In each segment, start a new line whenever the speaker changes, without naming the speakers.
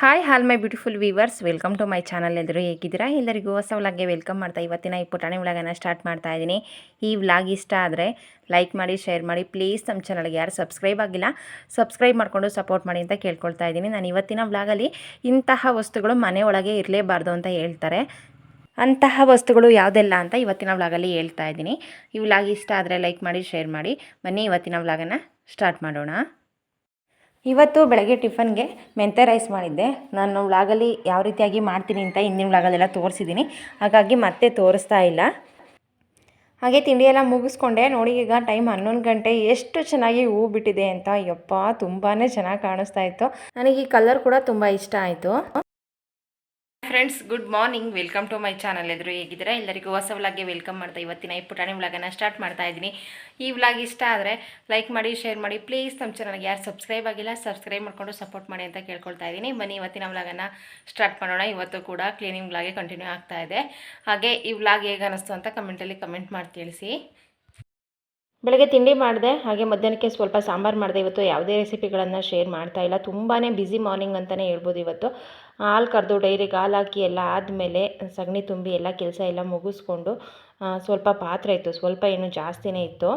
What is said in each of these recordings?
Hi all my beautiful viewers welcome to my channel ಎಲ್ಲರೂ ಹೇಗಿದ್ದೀರಾ? ಎಲ್ಲರಿಗೂ ಹೊಸ ವ್ಲಾಗ್ಗೆ ವೆಲ್ಕಮ್ ಮಾಡ್ತಾ ಇವತ್ತಿನ ಈ ಪುಟಾಣಿ ವ್ಲಾಗನ್ನು ಸ್ಟಾರ್ಟ್ ಮಾಡ್ತಾ ಇದ್ದೀನಿ. ಈ ವ್ಲಾಗ್ ಇಷ್ಟ ಆದರೆ ಲೈಕ್ ಮಾಡಿ ಶೇರ್ ಮಾಡಿ. ಪ್ಲೀಸ್ ನಮ್ಮ ಚಾನಲ್ಗೆ ಯಾರು ಸಬ್ಸ್ಕ್ರೈಬ್ ಆಗಿಲ್ಲ ಸಬ್ಸ್ಕ್ರೈಬ್ ಮಾಡಿಕೊಂಡು ಸಪೋರ್ಟ್ ಮಾಡಿ ಅಂತ ಕೇಳ್ಕೊಳ್ತಾ ಇದ್ದೀನಿ. ನಾನು ಇವತ್ತಿನ ವ್ಲಾಗಲ್ಲಿ ಇಂತಹ ವಸ್ತುಗಳು ಮನೆ ಒಳಗೆ ಇರಲೇಬಾರ್ದು ಅಂತ ಹೇಳ್ತಾರೆ. ಅಂತಹ ವಸ್ತುಗಳು ಯಾವುದೆಲ್ಲ ಅಂತ ಇವತ್ತಿನ ವ್ಲಾಗಲ್ಲಿ ಹೇಳ್ತಾ ಇದ್ದೀನಿ. ಈ ವ್ಲಾಗ್ ಇಷ್ಟ ಆದರೆ ಲೈಕ್ ಮಾಡಿ ಶೇರ್ ಮಾಡಿ. ಬನ್ನಿ ಇವತ್ತಿನ ವ್ಲಾಗನ್ನು ಸ್ಟಾರ್ಟ್ ಮಾಡೋಣ. ಇವತ್ತು ಬೆಳಗ್ಗೆ ಟಿಫನ್ಗೆ ಮೆಂತೆ ರೈಸ್ ಮಾಡಿದ್ದೆ. ನಾನು ವ್ಲಾಗಲ್ಲಿ ಯಾವ ರೀತಿಯಾಗಿ ಮಾಡ್ತೀನಿ ಅಂತ ಹಿಂದಿನ ವ್ಲಾಗಲ್ಲೆಲ್ಲ ತೋರಿಸಿದ್ದೀನಿ. ಹಾಗಾಗಿ ಮತ್ತೆ ತೋರಿಸ್ತಾ ಇಲ್ಲ. ಹಾಗೆ ತಿಂಡಿ ಎಲ್ಲ ಮುಗಿಸ್ಕೊಂಡೆ. ನೋಡಿ ಈಗ ಟೈಮ್ ಹನ್ನೊಂದು ಗಂಟೆ. ಎಷ್ಟು ಚೆನ್ನಾಗಿ ಹೂ ಬಿಟ್ಟಿದೆ ಅಂತ. ಯಪ್ಪ ತುಂಬಾ ಚೆನ್ನಾಗಿ ಕಾಣಿಸ್ತಾ ಇತ್ತು. ನನಗೆ ಈ ಕಲರ್ ಕೂಡ ತುಂಬ ಇಷ್ಟ ಆಯಿತು. Friends good morning welcome to my channel ಎದುರು ಹೇಗಿದ್ದೀರಾ? ಎಲ್ಲರಿಗೂ ಹೊಸ ವ್ಲಾಗ್ಗೆ ವೆಲ್ಕಮ್ ಮಾಡ್ತಾ ಇವತ್ತಿನ ಈ ಪುಟಾಣಿ ವ್ಲಾಗನ್ನು ಸ್ಟಾರ್ಟ್ ಮಾಡ್ತಾ ಇದ್ದೀನಿ. ಈ ವ್ಲಾಗ್ ಇಷ್ಟ ಆದರೆ ಲೈಕ್ ಮಾಡಿ ಶೇರ್ ಮಾಡಿ. ಪ್ಲೀಸ್ ನಮ್ಮ ಚಾನಲ್ಗೆ ಯಾರು ಸಬ್ಸ್ಕ್ರೈಬ್ ಆಗಿಲ್ಲ ಸಬ್ಸ್ಕ್ರೈಬ್ ಮಾಡಿಕೊಂಡು ಸಪೋರ್ಟ್ ಮಾಡಿ ಅಂತ ಕೇಳ್ಕೊಳ್ತಾ ಇದ್ದೀನಿ. ಬನ್ನಿ, ಇವತ್ತಿನ ವ್ಲಾಗನ್ನು ಸ್ಟಾರ್ಟ್ ಮಾಡೋಣ. ಇವತ್ತು ಕೂಡ ಕ್ಲೀನಿಂಗ್ ವ್ಲಾಗೆ ಕಂಟಿನ್ಯೂ ಆಗ್ತಾ ಇದೆ. ಹಾಗೆ ಈ ವ್ಲಾಗ್ ಹೇಗೆ ಅನ್ನಿಸ್ತು ಅಂತ ಕಮೆಂಟಲ್ಲಿ ಕಮೆಂಟ್ ಮಾಡಿ ತಿಳಿಸಿ. ಬೆಳಗ್ಗೆ ತಿಂಡಿ ಮಾಡಿದೆ, ಹಾಗೆ ಮಧ್ಯಾಹ್ನಕ್ಕೆ ಸ್ವಲ್ಪ ಸಾಂಬಾರು ಮಾಡಿದೆ. ಇವತ್ತು ಯಾವುದೇ ರೆಸಿಪಿಗಳನ್ನು ಶೇರ್ ಮಾಡ್ತಾ ಇಲ್ಲ. ತುಂಬಾ ಬ್ಯುಸಿ ಮಾರ್ನಿಂಗ್ ಅಂತಲೇ ಹೇಳ್ಬೋದು ಇವತ್ತು. ಹಾಲು ಕರೆದು ಡೈರಿಗೆ ಹಾಲು ಹಾಕಿ ಎಲ್ಲ ಆದಮೇಲೆ ಸಗಣಿ ತುಂಬಿ ಎಲ್ಲ ಕೆಲಸ ಎಲ್ಲ ಮುಗಿಸ್ಕೊಂಡು ಸ್ವಲ್ಪ ಪಾತ್ರೆ ಇತ್ತು. ಸ್ವಲ್ಪ ಏನು ಜಾಸ್ತಿನೇ ಇತ್ತು.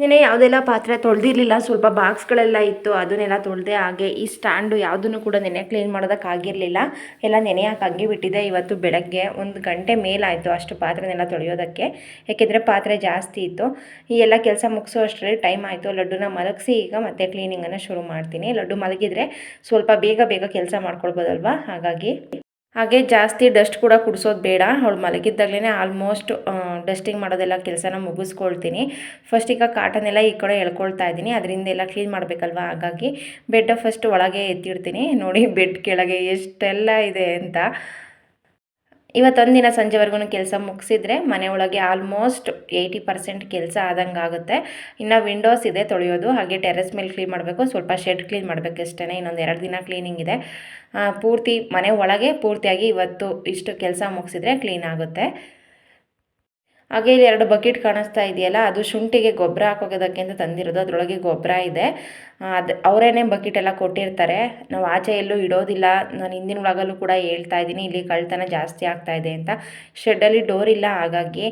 ನೆನೆ ಯಾವುದೆಲ್ಲ ಪಾತ್ರೆ ತೊಳೆದಿರಲಿಲ್ಲ, ಸ್ವಲ್ಪ ಬಾಕ್ಸ್ಗಳೆಲ್ಲ ಇತ್ತು, ಅದನ್ನೆಲ್ಲ ತೊಳೆದೆ ಹಾಗೆ ಈ ಸ್ಟ್ಯಾಂಡು ಯಾವುದನ್ನು ಕೂಡ ನೆನೆ ಕ್ಲೀನ್ ಮಾಡೋದಕ್ಕಾಗಿರಲಿಲ್ಲ ಎಲ್ಲ ನೆನೆಯಕ್ಕೆ ಹಂಗೆ ಬಿಟ್ಟಿದೆ. ಇವತ್ತು ಬೆಳಗ್ಗೆ ಒಂದು ಗಂಟೆ ಮೇಲಾಯಿತು ಅಷ್ಟು ಪಾತ್ರೆನೆಲ್ಲ ತೊಳೆಯೋದಕ್ಕೆ. ಯಾಕೆಂದರೆ ಪಾತ್ರೆ ಜಾಸ್ತಿ ಇತ್ತು. ಈ ಎಲ್ಲ ಕೆಲಸ ಮುಗಿಸೋ ಅಷ್ಟರಲ್ಲಿ ಟೈಮ್ ಆಯಿತು. ಲಡ್ಡುನ ಮಲಗಿಸಿ ಈಗ ಮತ್ತೆ ಕ್ಲೀನಿಂಗನ್ನು ಶುರು ಮಾಡ್ತೀನಿ. ಲಡ್ಡು ಮಲಗಿದರೆ ಸ್ವಲ್ಪ ಬೇಗ ಬೇಗ ಕೆಲಸ ಮಾಡ್ಕೊಳ್ಬೋದಲ್ವಾ? ಹಾಗಾಗಿ ಹಾಗೆ ಜಾಸ್ತಿ ಡಸ್ಟ್ ಕೂಡ ಕುಡಿಸೋದು ಬೇಡ. ಅವಳು ಮಲಗಿದ್ದಾಗಲೇ ಆಲ್ಮೋಸ್ಟ್ ಡಸ್ಟಿಂಗ್ ಮಾಡೋದೆಲ್ಲ ಕೆಲಸನ ಮುಗಿಸ್ಕೊಳ್ತೀನಿ. ಫಸ್ಟ್ ಈಗ ಕಾಟನ್ ಎಲ್ಲ ಈ ಕಡೆ ಎಳ್ಕೊಳ್ತಾ ಇದ್ದೀನಿ. ಅದರಿಂದ ಎಲ್ಲ ಕ್ಲೀನ್ ಮಾಡಬೇಕಲ್ವ? ಹಾಗಾಗಿ ಬೆಡ್ ಫಸ್ಟ್ ಒಳಗೆ ಎತ್ತಿಡ್ತೀನಿ. ನೋಡಿ ಬೆಡ್ ಕೆಳಗೆ ಎಷ್ಟೆಲ್ಲ ಇದೆ ಅಂತ. ಇವತ್ತೊಂದಿನ ಸಂಜೆವರೆಗೂ ಕೆಲಸ ಮುಗಿಸಿದ್ರೆ ಮನೆ ಒಳಗೆ ಆಲ್ಮೋಸ್ಟ್ ಏಯ್ಟಿ ಪರ್ಸೆಂಟ್ ಕೆಲಸ ಆದಂಗೆ ಆಗುತ್ತೆ ಇನ್ನು ವಿಂಡೋಸ್ ಇದೆ ತೊಳೆಯೋದು, ಹಾಗೆ ಟೆರೆಸ್ ಮೇಲೆ ಕ್ಲೀನ್ ಮಾಡಬೇಕು, ಸ್ವಲ್ಪ ಶೆಡ್ ಕ್ಲೀನ್ ಮಾಡಬೇಕು ಅಷ್ಟೇ ಇನ್ನೊಂದು ಎರಡು ದಿನ ಕ್ಲೀನಿಂಗ್ ಇದೆ. ಪೂರ್ತಿ ಮನೆ ಒಳಗೆ ಪೂರ್ತಿಯಾಗಿ ಇವತ್ತು ಇಷ್ಟು ಕೆಲಸ ಮುಗಿಸಿದ್ರೆ ಕ್ಲೀನ್ ಆಗುತ್ತೆ. ಹಾಗೆ ಇಲ್ಲಿ ಎರಡು ಬಕೆಟ್ ಕಾಣಿಸ್ತಾ ಇದೆಯಲ್ಲ, ಅದು ಶುಂಠಿಗೆ ಗೊಬ್ಬರ ಹಾಕೋಗೋದಕ್ಕೆ ಅಂತ ತಂದಿರೋದು, ಅದರೊಳಗೆ ಗೊಬ್ಬರ ಇದೆ. ಅದು ಅವರೇನೆ ಬಕೆಟ್ ಎಲ್ಲ ಕೊಟ್ಟಿರ್ತಾರೆ. ನಾವು ಆಚೆ ಎಲ್ಲೂ ಇಡೋದಿಲ್ಲ. ನಾನು ಹಿಂದಿನ ಒಳಗಲ್ಲೂ ಕೂಡ ಹೇಳ್ತಾ ಇದ್ದೀನಿ, ಇಲ್ಲಿ ಕಳ್ತನ ಜಾಸ್ತಿ ಆಗ್ತಾ ಇದೆ ಅಂತ. ಶೆಡ್ಡಲ್ಲಿ ಡೋರ್ ಇಲ್ಲ ಹಾಗಾಗಿ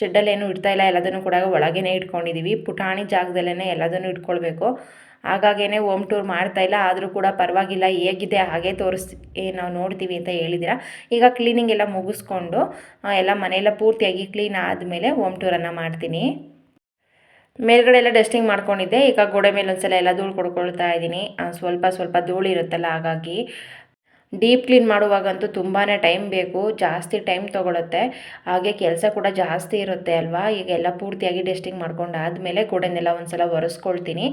ಶೆಡ್ಡಲ್ಲಿ ಏನು ಇಡ್ತಾ ಇಲ್ಲ. ಎಲ್ಲದನ್ನು ಕೂಡ ಒಳಗೇನೆ ಇಟ್ಕೊಂಡಿದ್ದೀವಿ ಪುಟಾಣಿ ಜಾಗದಲ್ಲೇ ಎಲ್ಲದನ್ನು ಇಟ್ಕೊಳ್ಬೇಕು. ಹಾಗಾಗೇ ಹೋಮ್ ಟೂರ್ ಮಾಡ್ತಾ ಇಲ್ಲ, ಆದರೂ ಕೂಡ ಪರವಾಗಿಲ್ಲ, ಹೇಗಿದೆ, ಹಾಗೆ ತೋರಿಸಿ ನಾವು ನೋಡ್ತೀವಿ ಅಂತ ಹೇಳಿದ್ದೀರಾ ಈಗ ಕ್ಲೀನಿಂಗ್ ಎಲ್ಲ ಮುಗಿಸ್ಕೊಂಡು ಎಲ್ಲ ಮನೆಯೆಲ್ಲ ಪೂರ್ತಿಯಾಗಿ ಕ್ಲೀನ್ ಆದಮೇಲೆ ಹೋಮ್ ಟೂರನ್ನು ಮಾಡ್ತೀನಿ. ಮೇಲ್ಗಡೆ ಎಲ್ಲ ಡಸ್ಟಿಂಗ್ ಮಾಡ್ಕೊಂಡಿದ್ದೆ, ಈಗ ಗೋಡೆ ಮೇಲೆ ಒಂದ್ಸಲ ಎಲ್ಲ ಧೂಳು ಕೊಡ್ಕೊಳ್ತಾ ಇದ್ದೀನಿ. ಸ್ವಲ್ಪ ಸ್ವಲ್ಪ ಧೂಳು ಇರುತ್ತಲ್ಲ, ಹಾಗಾಗಿ. ಡೀಪ್ ಕ್ಲೀನ್ ಮಾಡುವಾಗಂತೂ ತುಂಬಾ ಟೈಮ್ ಬೇಕು, ಜಾಸ್ತಿ ಟೈಮ್ ತೊಗೊಳುತ್ತೆ. ಹಾಗೆ ಕೆಲಸ ಕೂಡ ಜಾಸ್ತಿ ಇರುತ್ತೆ ಅಲ್ವಾ? ಈಗ ಎಲ್ಲ ಪೂರ್ತಿಯಾಗಿ ಡಸ್ಟಿಂಗ್ ಮಾಡ್ಕೊಂಡು ಆದಮೇಲೆ ಗೋಡೆನೆಲ್ಲ ಒಂದು ಸಲ ಒರೆಸ್ಕೊಳ್ತೀನಿ.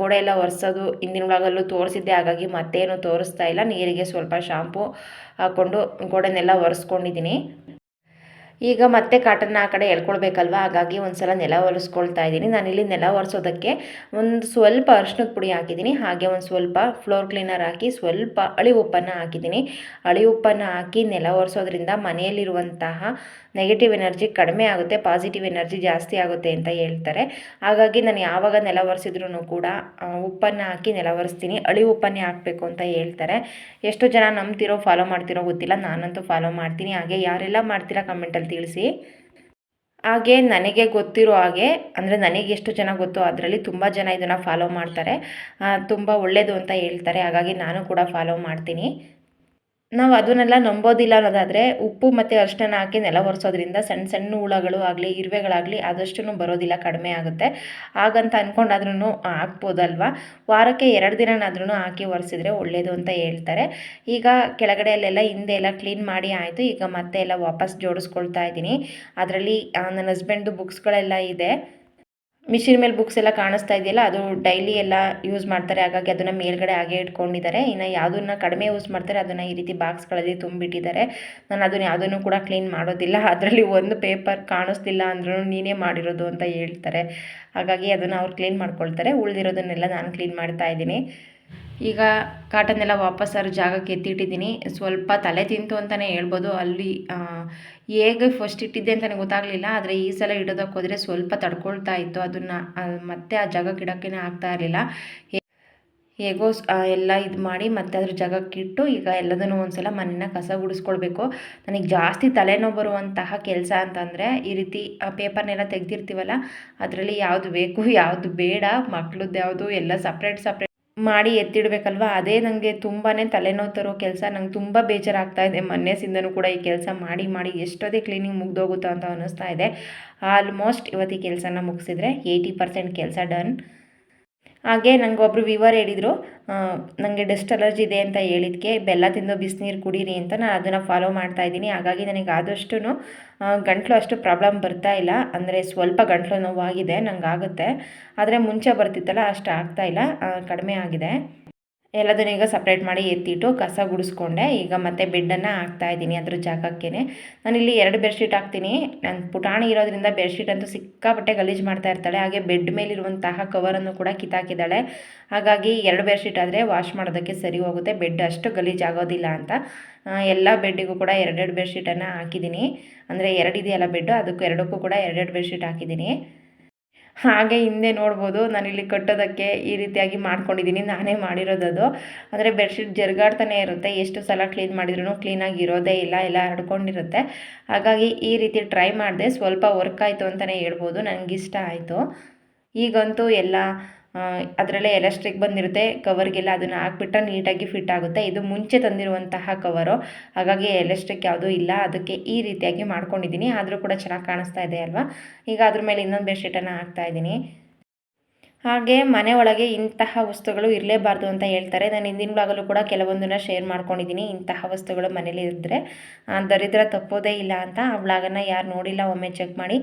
ಗೋಡೆ ಎಲ್ಲ ಒರೆಸೋದು ಹಿಂದಿನ ಒಳಗಲ್ಲೂ ತೋರಿಸಿದ್ದೆ, ಹಾಗಾಗಿ ಮತ್ತೇನು ತೋರಿಸ್ತಾ ಇಲ್ಲ. ನೀರಿಗೆ ಸ್ವಲ್ಪ ಶಾಂಪು ಹಾಕ್ಕೊಂಡು ಗೋಡೆನೆಲ್ಲ ಒರೆಸ್ಕೊಂಡಿದ್ದೀನಿ. ಈಗ ಮತ್ತೆ ಕಾಟನ್ನ ಆ ಕಡೆ ಎಳ್ಕೊಳ್ಬೇಕಲ್ವ? ಹಾಗಾಗಿ ಒಂದು ಸಲ ನೆಲ ಒರೆಸ್ಕೊಳ್ತಾ ಇದ್ದೀನಿ. ನಾನಿಲ್ಲಿ ನೆಲ ಒರೆಸೋದಕ್ಕೆ ಒಂದು ಸ್ವಲ್ಪ ಅರ್ಶಿನದ ಪುಡಿ ಹಾಕಿದ್ದೀನಿ. ಹಾಗೆ ಒಂದು ಸ್ವಲ್ಪ ಫ್ಲೋರ್ ಕ್ಲೀನರ್ ಹಾಕಿ ಸ್ವಲ್ಪ ಅಳಿ ಉಪ್ಪನ್ನು ಹಾಕಿದ್ದೀನಿ. ಅಳಿ ಉಪ್ಪನ್ನು ಹಾಕಿ ನೆಲ ಒರೆಸೋದ್ರಿಂದ ಮನೆಯಲ್ಲಿರುವಂತಹ ನೆಗೆಟಿವ್ ಎನರ್ಜಿ ಕಡಿಮೆ ಆಗುತ್ತೆ ಪಾಸಿಟಿವ್ ಎನರ್ಜಿ ಜಾಸ್ತಿ ಆಗುತ್ತೆ ಅಂತ ಹೇಳ್ತಾರೆ. ಹಾಗಾಗಿ ನಾನು ಯಾವಾಗ ನೆಲ ಒರೆಸಿದ್ರೂ ಕೂಡ ಉಪ್ಪನ್ನು ಹಾಕಿ ನೆಲ ಒರೆಸ್ತೀನಿ. ಅಳಿ ಉಪ್ಪನ್ನೇ ಹಾಕಬೇಕು ಅಂತ ಹೇಳ್ತಾರೆ. ಎಷ್ಟು ಜನ ನಂಬ್ತಿರೋ ಫಾಲೋ ಮಾಡ್ತಿರೋ ಗೊತ್ತಿಲ್ಲ. ನಾನಂತೂ ಫಾಲೋ ಮಾಡ್ತೀನಿ. ಹಾಗೆ ಯಾರೆಲ್ಲ ಮಾಡ್ತೀರಾ ಕಮೆಂಟಲ್ಲಿ ತಿಳಿಸಿ. ಹಾಗೆ ನನಗೆ ಗೊತ್ತಿರೋ ಹಾಗೆ, ಅಂದರೆ ನನಗೆ ಎಷ್ಟು ಜನ ಗೊತ್ತೋ ಅದರಲ್ಲಿ ತುಂಬ ಜನ ಇದನ್ನು ಫಾಲೋ ಮಾಡ್ತಾರೆ. ತುಂಬ ಒಳ್ಳೆಯದು ಅಂತ ಹೇಳ್ತಾರೆ. ಹಾಗಾಗಿ ನಾನು ಕೂಡ ಫಾಲೋ ಮಾಡ್ತೀನಿ. ನಾವು ಅದನ್ನೆಲ್ಲ ನಂಬೋದಿಲ್ಲ ಅನ್ನೋದಾದರೆ ಉಪ್ಪು ಮತ್ತು ಅರಿಶಿನ ಹಾಕಿ ನೆಲ ಒರೆಸೋದ್ರಿಂದ ಸಣ್ಣ ಸಣ್ಣ ಹುಳಗಳು ಆಗಲಿ, ಇರುವೆಗಳಾಗಲಿ ಆದಷ್ಟು ಬರೋದಿಲ್ಲ, ಕಡಿಮೆ ಆಗುತ್ತೆ. ಹಾಗಂತ ಅಂದ್ಕೊಂಡಾದ್ರೂ ಹಾಕ್ಬೋದಲ್ವ? ವಾರಕ್ಕೆ ಎರಡು ದಿನನಾದ್ರೂ ಹಾಕಿ ಒರೆಸಿದ್ರೆ ಒಳ್ಳೆಯದು ಅಂತ ಹೇಳ್ತಾರೆ. ಈಗ ಕೆಳಗಡೆಯಲ್ಲೆಲ್ಲ ಹಿಂದೆ ಎಲ್ಲ ಕ್ಲೀನ್ ಮಾಡಿ ಆಯಿತು. ಈಗ ಮತ್ತೆ ಎಲ್ಲ ವಾಪಸ್ ಜೋಡಿಸ್ಕೊಳ್ತಾ ಇದ್ದೀನಿ. ಅದರಲ್ಲಿ ನನ್ನ ಹಸ್ಬೆಂಡ್ದು ಬುಕ್ಸ್ಗಳೆಲ್ಲ ಇದೆ. ಮಿಷಿನ್ ಮೇಲೆ ಬುಕ್ಸ್ ಎಲ್ಲ ಕಾಣಿಸ್ತಾ ಇದೆಯಲ್ಲ, ಅದು ಡೈಲಿ ಎಲ್ಲ ಯೂಸ್ ಮಾಡ್ತಾರೆ. ಹಾಗಾಗಿ ಅದನ್ನು ಮೇಲ್ಗಡೆ ಹಾಗೆ ಇಟ್ಕೊಂಡಿದ್ದಾರೆ. ಇನ್ನು ಯಾವುದನ್ನ ಕಡಿಮೆ ಯೂಸ್ ಮಾಡ್ತಾರೆ, ಅದನ್ನು ಈ ರೀತಿ ಬಾಕ್ಸ್ಗಳಲ್ಲಿ ತುಂಬಿಟ್ಟಿದ್ದಾರೆ. ನಾನು ಅದನ್ನು ಯಾವುದನ್ನು ಕೂಡ ಕ್ಲೀನ್ ಮಾಡೋದಿಲ್ಲ. ಅದರಲ್ಲಿ ಒಂದು ಪೇಪರ್ ಕಾಣಿಸ್ತಿಲ್ಲ ಅಂದ್ರೂ ನೀನೇ ಮಾಡಿರೋದು ಅಂತ ಹೇಳ್ತಾರೆ. ಹಾಗಾಗಿ ಅದನ್ನು ಅವ್ರು ಕ್ಲೀನ್ ಮಾಡ್ಕೊಳ್ತಾರೆ. ಉಳಿದಿರೋದನ್ನೆಲ್ಲ ನಾನು ಕ್ಲೀನ್ ಮಾಡ್ತಾ ಇದ್ದೀನಿ. ಈಗ ಕಾಟನ್ನೆಲ್ಲ ಅವ್ರ ಜಾಗಕ್ಕೆ ಎತ್ತಿಟ್ಟಿದ್ದೀನಿ. ಸ್ವಲ್ಪ ತಲೆ ತಿಂತು ಅಂತಲೇ ಹೇಳ್ಬೋದು. ಅಲ್ಲಿ ಹೇಗೆ ಫಸ್ಟ್ ಇಟ್ಟಿದ್ದೆ ಅಂತಲೇ ಗೊತ್ತಾಗಲಿಲ್ಲ. ಆದರೆ ಈ ಸಲ ಇಡೋದಕ್ಕೆ ಹೋದರೆ ಸ್ವಲ್ಪ ತಡ್ಕೊಳ್ತಾ ಇತ್ತು. ಅದನ್ನು ಮತ್ತೆ ಆ ಜಾಗಕ್ಕೆ ಇಡೋಕ್ಕೇ ಆಗ್ತಾ ಇರಲಿಲ್ಲ. ಹೇಗೋ ಎಲ್ಲ ಇದು ಮಾಡಿ ಮತ್ತೆ ಅದ್ರ ಜಾಗಕ್ಕೆ ಇಟ್ಟು ಈಗ ಎಲ್ಲದನ್ನು ಒಂದ್ಸಲ ಮನೆಯ ಕಸ ಗುಡಿಸ್ಕೊಳ್ಬೇಕು ನನಗೆ ಜಾಸ್ತಿ ತಲೆನೋವು ಬರುವಂತಹ ಕೆಲಸ ಅಂತಂದರೆ ಈ ರೀತಿ ಪೇಪರ್ನೆಲ್ಲ ತೆಗ್ದಿರ್ತೀವಲ್ಲ, ಅದರಲ್ಲಿ ಯಾವುದು ಬೇಕು, ಯಾವುದು ಬೇಡ, ಮಕ್ಳದ್ದು ಯಾವುದು ಎಲ್ಲ ಸಪ್ರೇಟ್ ಸಪ್ರೇಟ್ ಮಾಡಿ ಎತ್ತಿಡಬೇಕಲ್ವ? ಅದೇ ನನಗೆ ತುಂಬಾ ತಲೆನೋವು ತರೋ ಕೆಲಸ. ನಂಗೆ ತುಂಬ ಬೇಜಾರಾಗ್ತಾ ಇದೆ. ಮೊನ್ನೆಸಿಂದನೂ ಕೂಡ ಈ ಕೆಲಸ ಮಾಡಿ ಮಾಡಿ ಎಷ್ಟೊದೇ ಕ್ಲೀನಿಂಗ್ ಮುಗ್ದೋಗುತ್ತೋ ಅಂತ ಅನ್ನಿಸ್ತಾ ಇದೆ. ಆಲ್ಮೋಸ್ಟ್ ಇವತ್ತು ಈ ಕೆಲಸನ ಮುಗಿಸಿದ್ರೆ ಏಯ್ಟಿ ಪರ್ಸೆಂಟ್ ಕೆಲಸ ಡನ್ ಹಾಗೆ ಒಬ್ಬರು ವಿವರ್ ಹೇಳಿದರು ನನಗೆ ಡಸ್ಟ್ ಅಲರ್ಜಿ ಇದೆ ಅಂತ ಹೇಳಿದ್ಕೆ, ಬೆಲ್ಲ ತಿಂದು ಬಿಸಿನೀರು ಕುಡೀರಿ ಅಂತ ನಾನು ಅದನ್ನು ಫಾಲೋ ಮಾಡ್ತಾ ಇದ್ದೀನಿ. ಹಾಗಾಗಿ ನನಗೆ ಆದಷ್ಟು ಗಂಟ್ಲು ಅಷ್ಟು ಪ್ರಾಬ್ಲಮ್ ಬರ್ತಾ ಇಲ್ಲ. ಅಂದರೆ ಸ್ವಲ್ಪ ಗಂಟ್ಲು ನೋವಾಗಿದೆ ನನಗಾಗುತ್ತೆ ಆದರೆ ಮುಂಚೆ ಬರ್ತಿತ್ತಲ್ಲ, ಅಷ್ಟು ಇಲ್ಲ ಕಡಿಮೆ ಆಗಿದೆ. ಎಲ್ಲದನ್ನ ಈಗ ಸಪ್ರೇಟ್ ಮಾಡಿ ಎತ್ತಿಟ್ಟು ಕಸ ಗುಡಿಸ್ಕೊಂಡೆ. ಈಗ ಮತ್ತೆ ಬೆಡ್ಡನ್ನು ಹಾಕ್ತಾ ಇದ್ದೀನಿ ಅದ್ರ ಜಾಗಕ್ಕೇ ನಾನಿಲ್ಲಿ ಎರಡು ಬೆಡ್ಶೀಟ್ ಹಾಕ್ತೀನಿ. ನನ್ನ ಪುಟಾಣಿ ಇರೋದ್ರಿಂದ ಬೆಡ್ಶೀಟ್ ಅಂತೂ ಸಿಕ್ಕಾಪಟ್ಟೆ ಗಲೀಜು ಮಾಡ್ತಾ ಇರ್ತಾಳೆ. ಹಾಗೆ ಬೆಡ್ ಮೇಲಿರುವಂತಹ ಕವರನ್ನು ಕೂಡ ಕಿತ್ತಾಕಿದ್ದಾಳೆ. ಹಾಗಾಗಿ ಎರಡು ಬೆಡ್ಶೀಟ್ ಆದರೆ ವಾಶ್ ಮಾಡೋದಕ್ಕೆ ಸರಿ ಹೋಗುತ್ತೆ. ಬೆಡ್ ಅಷ್ಟು ಗಲೀಜಾಗೋದಿಲ್ಲ ಅಂತ. ಎಲ್ಲ ಬೆಡ್ಡಿಗೂ ಕೂಡ ಎರಡೆರಡು ಬೆಡ್ಶೀಟನ್ನು ಹಾಕಿದ್ದೀನಿ. ಅಂದರೆ ಎರಡು ಇದೆಯಲ್ಲ ಬೆಡ್ಡು ಅದಕ್ಕೂ ಎರಡಕ್ಕೂ ಕೂಡ ಎರಡೆರಡು ಬೆಡ್ಶೀಟ್ ಹಾಕಿದ್ದೀನಿ. ಹಾಗೆ ಹಿಂದೆ ನೋಡ್ಬೋದು ನಾನಿಲ್ಲಿ ಕಟ್ಟೋದಕ್ಕೆ ಈ ರೀತಿಯಾಗಿ ಮಾಡ್ಕೊಂಡಿದ್ದೀನಿ, ನಾನೇ ಮಾಡಿರೋದದು. ಅಂದರೆ ಬೆಡ್ಶೀಟ್ ಜರುಗಾಡ್ತಾನೆ ಇರುತ್ತೆ, ಎಷ್ಟು ಸಲ ಕ್ಲೀನ್ ಮಾಡಿದ್ರೂ ಕ್ಲೀನಾಗಿ ಇರೋದೇ ಇಲ್ಲ, ಎಲ್ಲ ಹರಡ್ಕೊಂಡಿರುತ್ತೆ. ಹಾಗಾಗಿ ಈ ರೀತಿ ಟ್ರೈ ಮಾಡಿದೆ, ಸ್ವಲ್ಪ ವರ್ಕ್ ಆಯಿತು ಅಂತಲೇ ಹೇಳ್ಬೋದು ನನಗಿಷ್ಟ ಆಯಿತು. ಈಗಂತೂ ಎಲ್ಲ ಅದರಲ್ಲೇ ಎಲೆಸ್ಟ್ರಿಕ್ ಬಂದಿರುತ್ತೆ, ಕವರ್ಗೆಲ್ಲ ಅದನ್ನು ಹಾಕ್ಬಿಟ್ರೆ ನೀಟಾಗಿ ಫಿಟ್ ಆಗುತ್ತೆ. ಇದು ಮುಂಚೆ ತಂದಿರುವಂತಹ ಕವರು. ಹಾಗಾಗಿ ಎಲೆಸ್ಟ್ರಿಕ್ ಯಾವುದೂ ಇಲ್ಲ. ಅದಕ್ಕೆ ಈ ರೀತಿಯಾಗಿ ಮಾಡ್ಕೊಂಡಿದ್ದೀನಿ. ಆದರೂ ಕೂಡ ಚೆನ್ನಾಗಿ ಕಾಣಿಸ್ತಾ ಇದೆ ಅಲ್ವಾ? ಈಗ ಅದ್ರ ಮೇಲೆ ಇನ್ನೊಂದು ಬೆಡ್ಶೀಟನ್ನು ಹಾಕ್ತಾ ಇದ್ದೀನಿ. ಹಾಗೆ ಮನೆ ಒಳಗೆ ಇಂತಹ ವಸ್ತುಗಳು ಇರಲೇಬಾರ್ದು ಅಂತ ಹೇಳ್ತಾರೆ. ನಾನು ಹಿಂದಿನ ಕೂಡ ಕೆಲವೊಂದನ್ನ ಶೇರ್ ಮಾಡ್ಕೊಂಡಿದ್ದೀನಿ. ಇಂತಹ ವಸ್ತುಗಳು ಮನೇಲಿ ಇದ್ದರೆ ದರಿದ್ರ ತಪ್ಪೋದೇ ಇಲ್ಲ ಅಂತ ಆ ಬ್ಲಾಗನ್ನು ಯಾರು ನೋಡಿಲ್ಲ ಒಮ್ಮೆ ಚೆಕ್ ಮಾಡಿ.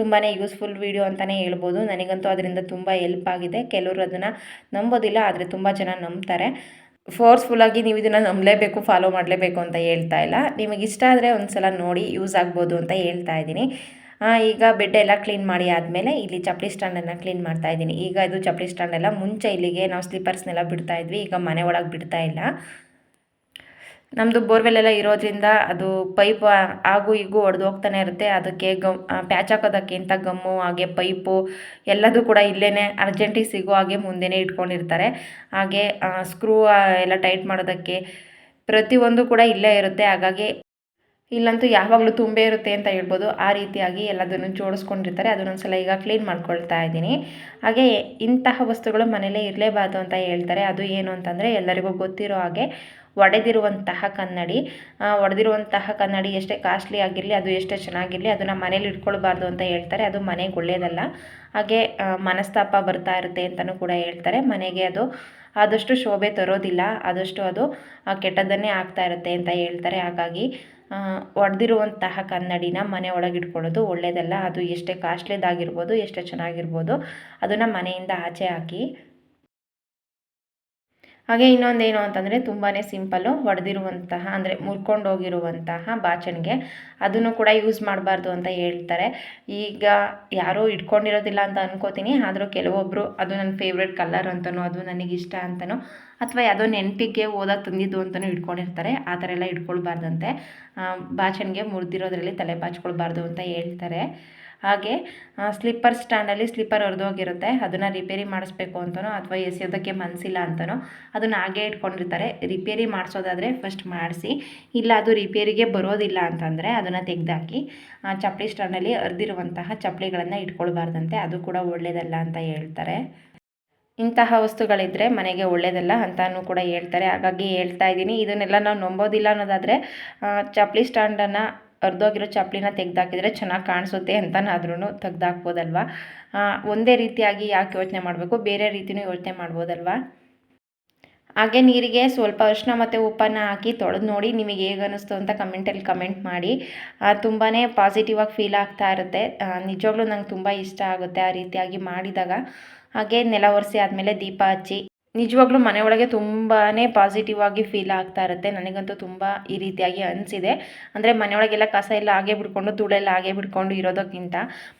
ತುಂಬಾ ಯೂಸ್ಫುಲ್ ವೀಡಿಯೋ ಅಂತಲೇ ಹೇಳ್ಬೋದು. ನನಗಂತೂ ಅದರಿಂದ ತುಂಬ ಹೆಲ್ಪ್ ಆಗಿದೆ. ಕೆಲವರು ಅದನ್ನು ನಂಬೋದಿಲ್ಲ, ಆದರೆ ತುಂಬ ಜನ ನಂಬ್ತಾರೆ. ಫೋರ್ಸ್ಫುಲ್ಲಾಗಿ ನೀವು ಇದನ್ನು ನಂಬಲೇಬೇಕು, ಫಾಲೋ ಮಾಡಲೇಬೇಕು ಅಂತ ಹೇಳ್ತಾ ಇಲ್ಲ. ನಿಮಗೆ ಇಷ್ಟ ಆದರೆ ಒಂದು ಸಲ ನೋಡಿ ಯೂಸ್ ಆಗ್ಬೋದು ಅಂತ ಹೇಳ್ತಾ ಇದ್ದೀನಿ. ಈಗ ಬೆಡ್ ಎಲ್ಲ ಕ್ಲೀನ್ ಮಾಡಿ ಆದಮೇಲೆ ಇಲ್ಲಿ ಚಪ್ಪಲಿ ಸ್ಟ್ಯಾಂಡನ್ನು ಕ್ಲೀನ್ ಮಾಡ್ತಾ ಇದ್ದೀನಿ. ಈಗ ಇದು ಚಪ್ಪಲಿ ಸ್ಟ್ಯಾಂಡ್ ಎಲ್ಲ ಮುಂಚೆ ಇಲ್ಲಿಗೆ ನಾವು ಸ್ಲೀಪರ್ಸ್ನೆಲ್ಲ ಬಿಡ್ತಾ ಇದ್ವಿ, ಈಗ ಮನೆ ಒಳಗೆ ಬಿಡ್ತಾ ಇಲ್ಲ. ನಮ್ಮದು ಬೋರ್ವೆಲ್ ಎಲ್ಲ ಇರೋದ್ರಿಂದ ಅದು ಪೈಪ್ ಆಗು ಈಗೂ ಒಡೆದು ಹೋಗ್ತಾನೆ ಇರುತ್ತೆ. ಅದಕ್ಕೆ ಗಮ್ ಪ್ಯಾಚ್ ಹಾಕೋದಕ್ಕಿಂತ ಗಮ್ಮು, ಹಾಗೆ ಪೈಪು ಎಲ್ಲದೂ ಕೂಡ ಇಲ್ಲೇ ಅರ್ಜೆಂಟಿಗೆ ಸಿಗೋ ಹಾಗೆ ಮುಂದೆನೆ ಇಟ್ಕೊಂಡಿರ್ತಾರೆ. ಹಾಗೆ ಸ್ಕ್ರೂ ಎಲ್ಲ ಟೈಟ್ ಮಾಡೋದಕ್ಕೆ ಪ್ರತಿಯೊಂದು ಕೂಡ ಇಲ್ಲೇ ಇರುತ್ತೆ. ಹಾಗಾಗಿ ಇಲ್ಲಂತೂ ಯಾವಾಗಲೂ ತುಂಬೇ ಇರುತ್ತೆ ಅಂತ ಹೇಳ್ಬೋದು. ಆ ರೀತಿಯಾಗಿ ಎಲ್ಲದನ್ನು ಜೋಡಿಸ್ಕೊಂಡಿರ್ತಾರೆ. ಅದನ್ನೊಂದ್ಸಲ ಈಗ ಕ್ಲೀನ್ ಮಾಡ್ಕೊಳ್ತಾ ಇದ್ದೀನಿ. ಹಾಗೆ ಇಂತಹ ವಸ್ತುಗಳು ಮನೇಲೇ ಇರಲೇಬಾರ್ದು ಅಂತ ಹೇಳ್ತಾರೆ. ಅದು ಏನು ಅಂತಂದರೆ ಎಲ್ಲರಿಗೂ ಗೊತ್ತಿರೋ ಹಾಗೆ ಒಡೆದಿರುವಂತಹ ಕನ್ನಡಿ. ಒಡೆದಿರುವಂತಹ ಕನ್ನಡಿ ಎಷ್ಟೇ ಕಾಸ್ಟ್ಲಿ ಆಗಿರಲಿ, ಅದು ಎಷ್ಟೇ ಚೆನ್ನಾಗಿರಲಿ, ಅದನ್ನು ಮನೇಲಿ ಇಟ್ಕೊಳ್ಬಾರ್ದು ಅಂತ ಹೇಳ್ತಾರೆ. ಅದು ಮನೆಗೆ ಒಳ್ಳೆಯದಲ್ಲ ಹಾಗೆ ಮನಸ್ತಾಪ ಬರ್ತಾ ಇರುತ್ತೆ ಅಂತಲೂ ಕೂಡ ಹೇಳ್ತಾರೆ. ಮನೆಗೆ ಅದು ಆದಷ್ಟು ಶೋಭೆ ತರೋದಿಲ್ಲ. ಆದಷ್ಟು ಅದು ಕೆಟ್ಟದ್ದನ್ನೇ ಆಗ್ತಾ ಇರುತ್ತೆ ಅಂತ ಹೇಳ್ತಾರೆ. ಹಾಗಾಗಿ ಒಡೆದಿರುವಂತಹ ಕನ್ನಡಿನ ಮನೆ ಒಳಗೆ ಇಟ್ಕೊಳ್ಳೋದು ಒಳ್ಳೆಯದಲ್ಲ ಅದು ಎಷ್ಟೇ ಕಾಸ್ಟ್ಲಿದಾಗಿರ್ಬೋದು, ಎಷ್ಟೇ ಚೆನ್ನಾಗಿರ್ಬೋದು, ಅದನ್ನು ಮನೆಯಿಂದ ಆಚೆ ಹಾಕಿ ಹಾಗೆ ಇನ್ನೊಂದೇನು ಅಂತಂದರೆ ತುಂಬಾ ಸಿಂಪಲ್ಲು ಹೊಡೆದಿರುವಂತಹ ಅಂದರೆ ಮುರ್ಕೊಂಡೋಗಿರುವಂತಹ ಬಾಚಣಿಗೆ. ಅದನ್ನು ಕೂಡ ಯೂಸ್ ಮಾಡಬಾರ್ದು ಅಂತ ಹೇಳ್ತಾರೆ. ಈಗ ಯಾರೂ ಇಟ್ಕೊಂಡಿರೋದಿಲ್ಲ ಅಂತ ಅನ್ಕೋತೀನಿ. ಆದರೂ ಕೆಲವೊಬ್ಬರು ಅದು ನನ್ನ ಫೇವ್ರೆಟ್ ಕಲರ್ ಅಂತನೋ, ಅದು ನನಗಿಷ್ಟ ಅಂತನೋ, ಅಥವಾ ಯಾವುದೋ ನೆನಪಿಗೆ ಓದಕ್ಕೆ ತಂದಿದ್ದು ಅಂತಲೂ ಇಟ್ಕೊಂಡಿರ್ತಾರೆ. ಆ ಥರ ಎಲ್ಲ ಇಟ್ಕೊಳ್ಬಾರ್ದಂತೆ. ಬಾಚಣಿಗೆ ಮುರಿದಿರೋದ್ರಲ್ಲಿ ತಲೆ ಬಾಚ್ಕೊಳ್ಬಾರ್ದು ಅಂತ ಹೇಳ್ತಾರೆ. ಹಾಗೆ ಸ್ಲಿಪ್ಪರ್ ಸ್ಟ್ಯಾಂಡಲ್ಲಿ ಸ್ಲಿಪ್ಪರ್ ಹೊರದೋಗಿರುತ್ತೆ ಅದನ್ನು ರಿಪೇರಿ ಮಾಡಿಸ್ಬೇಕು ಅಂತನೋ ಅಥವಾ ಎಸೆಯೋದಕ್ಕೆ ಮನಸ್ಸಿಲ್ಲ ಅಂತನೋ, ಅದನ್ನು ಹಾಗೆ ಇಟ್ಕೊಂಡಿರ್ತಾರೆ. ರಿಪೇರಿ ಮಾಡಿಸೋದಾದರೆ ಫಸ್ಟ್ ಮಾಡಿಸಿ, ಇಲ್ಲ ಅದು ರಿಪೇರಿಗೆ ಬರೋದಿಲ್ಲ ಅಂತಂದರೆ ಅದನ್ನು ತೆಗೆದಾಕಿ ಚಪ್ಪಲಿ ಸ್ಟ್ಯಾಂಡಲ್ಲಿ ಅರ್ದಿರುವಂತಹ ಚಪ್ಪಲಿಗಳನ್ನು ಇಟ್ಕೊಳ್ಬಾರ್ದಂತೆ. ಅದು ಕೂಡ ಒಳ್ಳೆಯದಲ್ಲ ಅಂತ ಹೇಳ್ತಾರೆ. ಇಂತಹ ವಸ್ತುಗಳಿದ್ದರೆ ಮನೆಗೆ ಒಳ್ಳೆಯದಲ್ಲ ಅಂತಲೂ ಕೂಡ ಹೇಳ್ತಾರೆ. ಹಾಗಾಗಿ ಹೇಳ್ತಾ ಇದ್ದೀನಿ. ಇದನ್ನೆಲ್ಲ ನಾವು ನಂಬೋದಿಲ್ಲ ಅನ್ನೋದಾದರೆ ಚಪ್ಪಲಿ ಸ್ಟ್ಯಾಂಡನ್ನು ಹರಿದೋಗಿರೋ ಚಪ್ಪಲಿನ ತೆಗೆದಾಕಿದ್ರೆ ಚೆನ್ನಾಗಿ ಕಾಣಿಸುತ್ತೆ ಅಂತನಾದ್ರೂ ತೆಗ್ದಾಕ್ಬೋದಲ್ವಾ? ಒಂದೇ ರೀತಿಯಾಗಿ ಯಾಕೆ ಯೋಚನೆ ಮಾಡಬೇಕು? ಬೇರೆ ರೀತಿಯೂ ಯೋಚನೆ ಮಾಡ್ಬೋದಲ್ವಾ? ಹಾಗೆ ನೀರಿಗೆ ಸ್ವಲ್ಪ ಅರಿಶಿನ ಮತ್ತು ಉಪ್ಪನ್ನು ಹಾಕಿ ತೊಳೆದು ನೋಡಿ ನಿಮಗೆ ಹೇಗೆ ಅನ್ನಿಸ್ತು ಅಂತ ಕಮೆಂಟಲ್ಲಿ ಕಮೆಂಟ್ ಮಾಡಿ. ತುಂಬಾ ಪಾಸಿಟಿವ್ ಆಗಿ ಫೀಲ್ ಆಗ್ತಾ ಇರುತ್ತೆ. ನಿಜವಾಗ್ಲೂ ನಂಗೆ ತುಂಬ ಇಷ್ಟ ಆಗುತ್ತೆ ಆ ರೀತಿಯಾಗಿ ಮಾಡಿದಾಗ. ಹಾಗೆ ನೆಲ ಒರೆಸಿ ಆದಮೇಲೆ ದೀಪ ಹಚ್ಚಿ. ನಿಜವಾಗ್ಲೂ ಮನೆ ಒಳಗೆ ತುಂಬಾ ಪಾಸಿಟಿವ್ ಆಗಿ ಫೀಲ್ ಆಗ್ತಾ ಇರುತ್ತೆ. ನನಗಂತೂ ತುಂಬ ಈ ರೀತಿಯಾಗಿ ಅನಿಸಿದೆ. ಅಂದರೆ ಮನೆಯೊಳಗೆಲ್ಲ ಕಸ ಎಲ್ಲ ಹಾಗೆ ಬಿಡ್ಕೊಂಡು, ಧೂಳೆಲ್ಲ ಹಾಗೆ ಬಿಡ್ಕೊಂಡು ಇರೋದಕ್ಕಿಂತ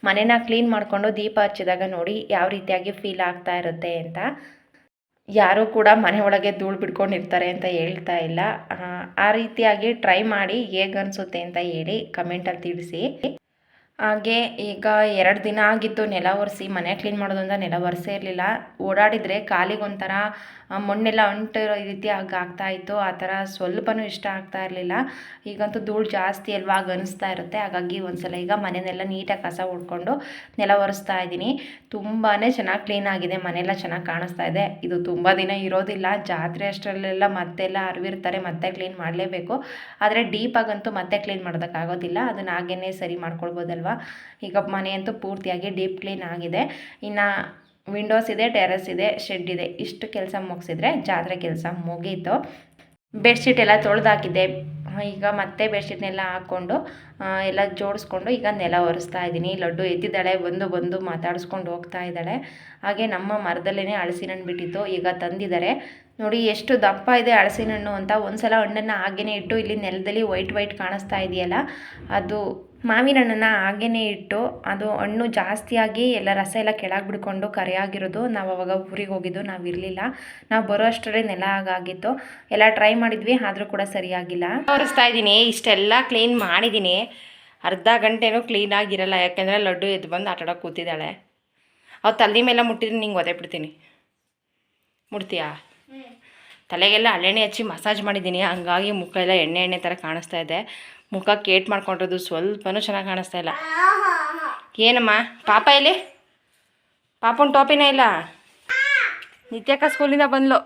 ಮನೆನ ಕ್ಲೀನ್ ಮಾಡಿಕೊಂಡು ದೀಪ ಹಚ್ಚಿದಾಗ ನೋಡಿ ಯಾವ ರೀತಿಯಾಗಿ ಫೀಲ್ ಆಗ್ತಾ ಇರುತ್ತೆ ಅಂತ. ಯಾರೂ ಕೂಡ ಮನೆ ಒಳಗೆ ಧೂಳು ಬಿಡ್ಕೊಂಡಿರ್ತಾರೆ ಅಂತ ಹೇಳ್ತಾ ಇಲ್ಲ. ಆ ರೀತಿಯಾಗಿ ಟ್ರೈ ಮಾಡಿ ಹೇಗೆ ಅನಿಸುತ್ತೆ ಅಂತ ಹೇಳಿ ಕಮೆಂಟಲ್ಲಿ ತಿಳಿಸಿ. ಹಾಗೆ ಈಗ ಎರಡು ದಿನ ಆಗಿತ್ತು ನೆಲ ಒರೆಸಿ, ಮನೆ ಕ್ಲೀನ್ ಮಾಡೋದಂದ್ರೆ ನೆಲ ಒರೆಸೇ ಇರಲಿಲ್ಲ. ಓಡಾಡಿದರೆ ಕಾಲಿಗೆ ಒಂಥರ ಆ ಮಣ್ಣೆಲ್ಲ ಅಂಟಿರೋ ರೀತಿ ಆಗ ಆಗ್ತಾ ಇತ್ತು. ಆ ಥರ ಸ್ವಲ್ಪನೂ ಇಷ್ಟ ಆಗ್ತಾ ಇರಲಿಲ್ಲ. ಈಗಂತೂ ಧೂಳು ಜಾಸ್ತಿ ಅಲ್ವಾ ಆಗ ಅನಿಸ್ತಾ ಇರುತ್ತೆ. ಹಾಗಾಗಿ ಒಂದ್ಸಲ ಈಗ ಮನೆಯನ್ನೆಲ್ಲ ನೀಟಾಗಿ ಕಸ ಹುಡ್ಕೊಂಡು ನೆಲ ಒರೆಸ್ತಾ ಇದ್ದೀನಿ. ತುಂಬಾ ಚೆನ್ನಾಗಿ ಕ್ಲೀನ್ ಆಗಿದೆ. ಮನೆಯೆಲ್ಲ ಚೆನ್ನಾಗಿ ಕಾಣಿಸ್ತಾ ಇದೆ. ಇದು ತುಂಬ ದಿನ ಇರೋದಿಲ್ಲ. ಜಾತ್ರೆ ಅಷ್ಟರಲ್ಲೆಲ್ಲ ಮತ್ತೆಲ್ಲ ಅರಿವಿರ್ತಾರೆ ಮತ್ತೆ ಕ್ಲೀನ್ ಮಾಡಲೇಬೇಕು. ಆದರೆ ಡೀಪಾಗಂತೂ ಮತ್ತೆ ಕ್ಲೀನ್ ಮಾಡೋದಕ್ಕಾಗೋದಿಲ್ಲ ಅದನ್ನು ಹಾಗೇ ಸರಿ ಮಾಡ್ಕೊಳ್ಬೋದಲ್ವ? ಈಗ ಮನೆಯಂತೂ ಪೂರ್ತಿಯಾಗಿ ಡೀಪ್ ಕ್ಲೀನ್ ಆಗಿದೆ. ಇನ್ನು ವಿಂಡೋಸ್ ಇದೆ ಟೆರೆಸ್ ಇದೆ ಶೆಡ್ ಇದೆ. ಇಷ್ಟು ಕೆಲಸ ಮುಗಿಸಿದ್ರೆ ಜಾತ್ರೆ ಕೆಲಸ ಮುಗೀತು. ಬೆಡ್ಶೀಟ್ ಎಲ್ಲ ತೊಳೆದಾಕಿದ್ದೆ. ಈಗ ಮತ್ತೆ ಬೆಡ್ಶೀಟ್ನೆಲ್ಲ ಹಾಕ್ಕೊಂಡು ಎಲ್ಲ ಜೋಡಿಸ್ಕೊಂಡು ಈಗ ನೆಲ ಒರೆಸ್ತಾ ಇದ್ದೀನಿ. ಲಡ್ಡು ಎದ್ದಿದ್ದಾಳೆ ಬಂದು ಬಂದು ಮಾತಾಡಿಸ್ಕೊಂಡು ಹೋಗ್ತಾ ಇದ್ದಾಳೆ. ಹಾಗೆ ನಮ್ಮ ಮರದಲ್ಲೇ ಹಳಸಿನ ಹಣ್ಣು ಬಿಟ್ಟಿತ್ತು, ಈಗ ತಂದಿದ್ದಾರೆ. ನೋಡಿ, ಎಷ್ಟು ದಪ್ಪ ಇದೆ ಹಳಸಿನ ಹಣ್ಣು ಅಂತ. ಒಂದ್ಸಲ ಹಣ್ಣನ್ನು ಹಾಗೇನೆ ಇಟ್ಟು ಇಲ್ಲಿ ನೆಲದಲ್ಲಿ ವೈಟ್ ವೈಟ್ ಕಾಣಿಸ್ತಾ ಇದೆಯಲ್ಲ, ಅದು ಮಾವಿನ ಹಣ್ಣನ್ನು ಹಾಗೆಯೇ ಇಟ್ಟು ಅದು ಹಣ್ಣು ಜಾಸ್ತಿಯಾಗಿ ಎಲ್ಲ ರಸ ಎಲ್ಲ ಕೆಳಗೆ ಬಿಡ್ಕೊಂಡು ಕರೆಯಾಗಿರೋದು ನಾವು ಅವಾಗ ಊರಿಗೆ ಹೋಗಿದ್ದು, ನಾವು ಇರಲಿಲ್ಲ. ನಾವು ಬರೋ ಅಷ್ಟರಲ್ಲಿ ನೆಲ ಹಾಗಾಗಿತ್ತು. ಎಲ್ಲ ಟ್ರೈ ಮಾಡಿದ್ವಿ, ಆದರೂ ಕೂಡ ಸರಿಯಾಗಿಲ್ಲ. ತೋರಿಸ್ತಾ ಇದ್ದೀನಿ, ಇಷ್ಟೆಲ್ಲ ಕ್ಲೀನ್ ಮಾಡಿದ್ದೀನಿ. ಅರ್ಧ ಗಂಟೆನೂ ಕ್ಲೀನಾಗಿರಲ್ಲ ಯಾಕೆಂದರೆ ಲಡ್ಡು ಎದ್ದು ಬಂದು ಆಟಾಡೋಕೆ ಕೂತಿದ್ದಾಳೆ. ಅವ್ರು ತಲೆ ಮೇಲೆ ಮುಟ್ಟಿದ್ರೆ ನಿಂಗೆ ಒದೆ ಬಿಡ್ತೀನಿ. ಮುಡ್ತೀಯಾ? ತಲೆಗೆಲ್ಲ ಹಳೆಣ್ಣೆ ಹಚ್ಚಿ ಮಸಾಜ್ ಮಾಡಿದ್ದೀನಿ, ಹಂಗಾಗಿ ಮುಖ ಎಲ್ಲ ಎಣ್ಣೆ ಎಣ್ಣೆ ಥರ ಕಾಣಿಸ್ತಾ ಇದೆ. ಮುಖ ಕೇಟ್ ಮಾಡ್ಕೊಂಡಿರೋದು ಸ್ವಲ್ಪನೂ ಚೆನ್ನಾಗಿ ಕಾಣಿಸ್ತಾ ಇಲ್ಲ. ಏನಮ್ಮ? ಪಾಪ ಇಲ್ಲಿ ಪಾಪನ ಟೋಪಿನೇ ಇಲ್ಲ? ನಿತ್ಯಕ ಸ್ಕೂಲಿಂದ ಬಂದ್ಲು.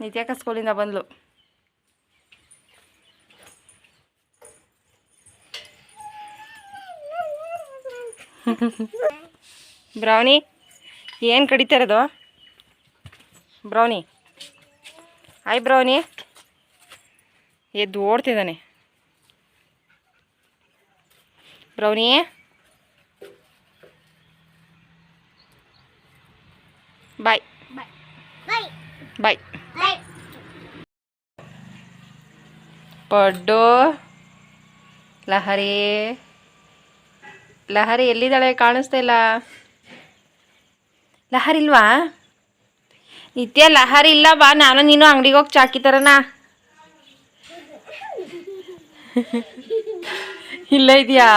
ನಿತ್ಯಕ್ಕ ಸ್ಕೂಲಿಂದ ಬಂದ್ಲು. ಬ್ರೌನಿ ಏನು ಕಡಿತಾ ಇರೋದು? ಬ್ರೌನಿ. ಆಯ್ ಬ್ರೌನಿ. ಎದ್ದು ಓಡ್ತಿದ್ದಾನೆ. ಬ್ರೌನಿ ಬಾಯ್ ಬಾಯ್ ಪಡ್ಡು. ಲಹರಿ. ಲಹರಿ ಎಲ್ಲಿದ್ದಾಳೆ? ಕಾಣಿಸ್ತಾ ಇಲ್ಲ. ಲಹರಿ ಇಲ್ವಾ? ನಿತ್ಯ ಲಹರಿ ಇಲ್ಲ ಬಾ. ನಾನು ನೀನು ಅಂಗಡಿಗೆ ಹೋಗಿ ಚಾಕಿ ತರನ ಇಲ್ಲ ಇದೆಯಾ?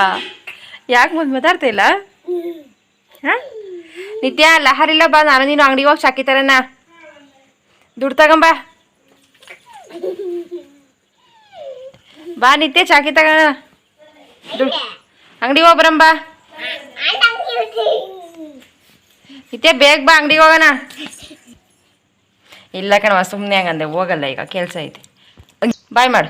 ಯಾಕೆ ಮುಂದೆ ಮಾತಾಡ್ತಾ ಇಲ್ಲ? ಹಾಂ? ನಿತ್ಯ ಲಹರಿ ಇಲ್ಲ ಬಾ, ನಾನು ನೀನು ಅಂಗಡಿಗೆ ಹೋಗಿ ಚಾಕಿ ತರನ ದುಡ್ಡು ತಗೊಂಬ ಬಾ. ನಿತ್ಯ ಚಾಕಿ ತಗೋಣ. ದುಡ್ಡು ಅಂಗಡಿಗೆ ಹೋಗ್ಬರಂಬ ನಿತ್ಯ ಬೇಗ ಬಾ, ಅಂಗಡಿಗೆ ಹೋಗೋಣ. ಇಲ್ಲ ಕಣವ ಸುಮ್ಮನೆ ಹಂಗಂದೆ, ಹೋಗಲ್ಲ ಈಗ, ಕೆಲಸ ಐತೆ. ಬಾಯ್ ಮಾಡು.